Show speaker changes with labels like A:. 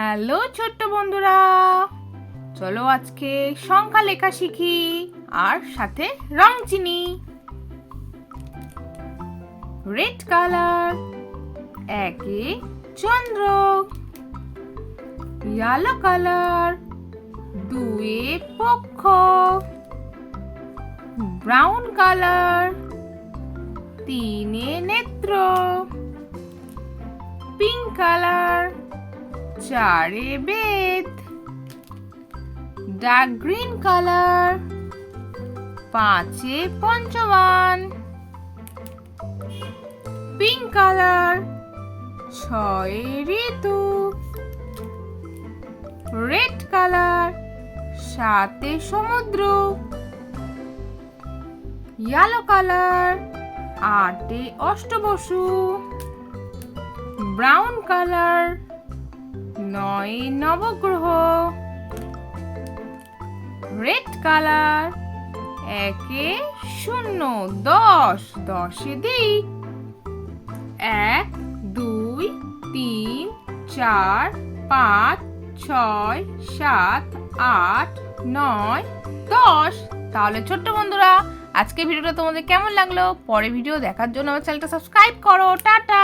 A: hello ছোট্ট বন্ধুরা চলো আজকে সংখ্যা লেখা শিখি আর সাথে রং চিনি রেড কালার একে চন্দ্র ইয়ালো কালার দুয়ে পক্ষ ব্রাউন কালার তিনে নেত্র পিঙ্ক কালার চারে বেদ ডার্ক green কালার পাঁচে পঞ্চবান পিঙ্ক কালার ছয় ঋতু রেড কালার সাতে সমুদ্র ইয়েলো কালার আটে অষ্টবসু ব্রাউন কালার নয় নবগ্রহ রেড কালার একে শূন্য দশ দশে দিই এক দুই তিন চার পাঁচ ছয় সাত আট নয় দশ তাহলে ছোট্ট বন্ধুরা আজকে ভিডিওটা তোমাদের কেমন লাগলো পরে ভিডিও দেখার জন্য আমার চ্যানেলটা সাবস্ক্রাইব করো টাটা